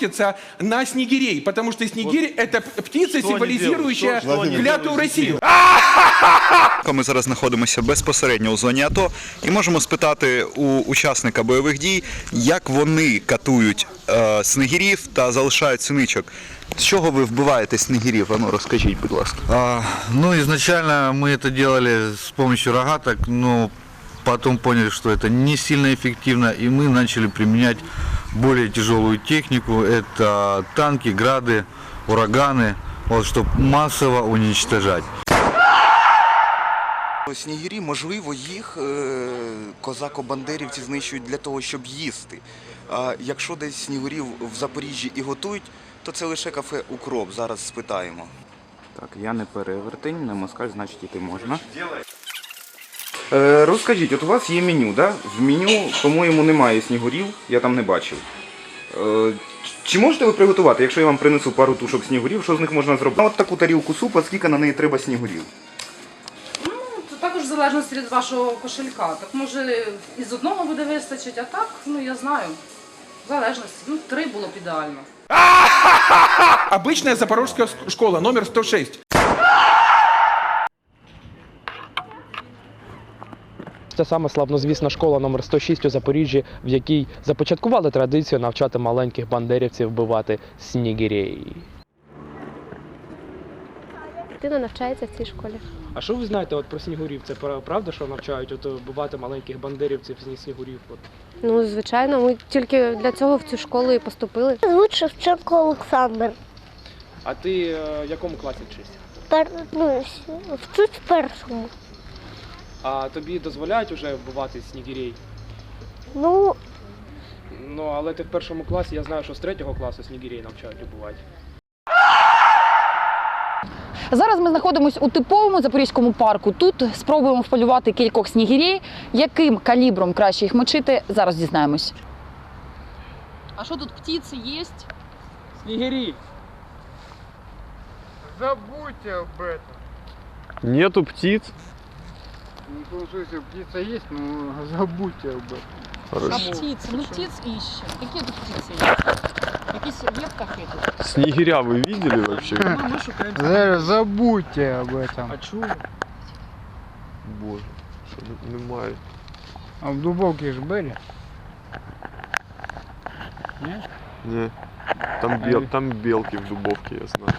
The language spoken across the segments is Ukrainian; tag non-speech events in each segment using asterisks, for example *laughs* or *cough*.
охотятся на снегирей, потому что снегирь это п- птица, символизирующая Что- что они клятую Россию. Ми зараз знаходимося безпосередньо у зоні АТО і можемо спитати у учасника бойових дій, як вони катують е, снегірів та залишають синичок. З чого ви вбиваєте снегірів? Ану, розкажіть, будь ласка. А, ну, изначально мы это делали с помощью рогаток, но потом поняли, что это не сильно эффективно, и мы начали применять более тяжелую технику. Это танки, грады, ураганы, вот, чтобы массово уничтожать. Снігирі, можливо, їх е, козако-бандерівці знищують для того, щоб їсти. А якщо десь снігурів в Запоріжжі і готують, то це лише кафе Укроп. Зараз спитаємо. Так, я не перевертень, не москаль, значить іти можна. Е, розкажіть, от у вас є меню, да? В меню, по-моєму, немає снігурів, я там не бачив. Е, чи можете ви приготувати, якщо я вам принесу пару тушок снігурів, що з них можна зробити? От таку тарілку супа, скільки на неї треба снігурів? Ну, також в залежності від вашого кошелька. Так може із одного буде вистачить, а так, ну я знаю. В залежності. Ну, три було б ідеально. Обычная запорожская школа, номер 106. Це саме славнозвісна школа номер 106 у Запоріжжі, в якій започаткували традицію навчати маленьких бандерівців вбивати снігірей. Дитина навчається в цій школі. А що ви знаєте от про снігурів? Це правда, що навчають от вбивати маленьких бандерівців зі снігурів? От. Ну, звичайно, ми тільки для цього в цю школу і поступили. Звуть Шевченко Олександр. А ти е, в якому класі вчишся? Пер... Ну, вчусь в першому. А тобі дозволяють уже вбивати снігірей? Ну, Ну але ти в першому класі, я знаю, що з третього класу снігірей навчають вбивати. Зараз ми знаходимося у типовому запорізькому парку. Тут спробуємо вполювати кількох снігірей. Яким калібром краще їх мочити, зараз дізнаємось. А що тут птиці є? Снігірі! Забудьте об этом. Нету птиц. Ну, в смысле, птица есть, но *laughs* забудьте об этом. Хорошо. птиці? Ну птиць іще. Які тут птиці є? Якісь є в кафе тут? Снегиря вы видели вообще? Ми шукаємо. За- Забудьте об этом. А чому? Боже, що не- немає. А в Дубовке ж были? Нет? Ні. Там, бел, там белки в дубовке, я знаю.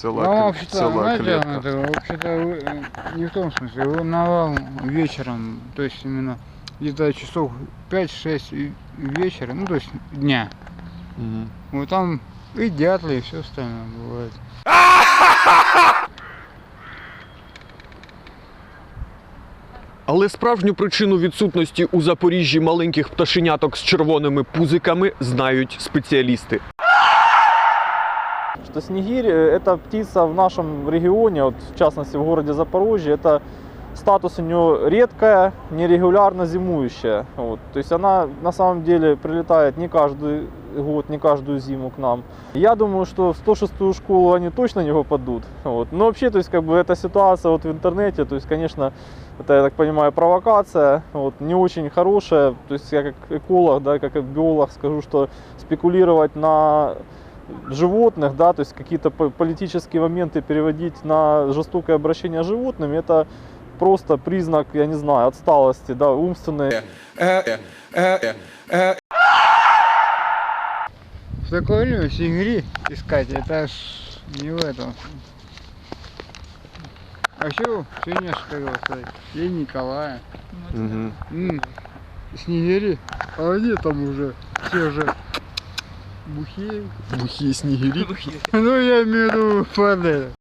Ціла, Ну, кле- вообще-то, ціла знаете, клетка. это, вообще-то вы- э, не в том смысле, вы навал вечером, то есть именно где-то часов 5-6 и- вечера, ну то есть дня. Мгм. Вот там и дятлы, и все остальное бывает. Але справжню причину відсутності у Запоріжжі маленьких пташеняток з червоними пузиками знають спеціалісти. Что снегирь э, это птица в нашем регионе, вот, в частности в городе Запорожье, это статус у нее редкая, нерегулярно зимующая. Вот. То есть она на самом деле прилетает не каждый год, не каждую зиму к нам. Я думаю, что в 106-ю школу они точно не попадут. Вот. Но вообще, то есть как бы эта ситуация вот в интернете, то есть, конечно, это, я так понимаю, провокация, вот, не очень хорошая. То есть я как эколог, да, как биолог скажу, что спекулировать на животных, да, то есть какие-то по- политические моменты переводить на жестокое обращение с животными, это просто признак, я не знаю, отсталости, да, умственной. Э, э, э, э, снегири искать, это ж не в этом. А еще сегодня сказать? День Николая. Угу. Снегири, а они там уже все уже бухие. Бухие снегири. Ну я имею в виду это.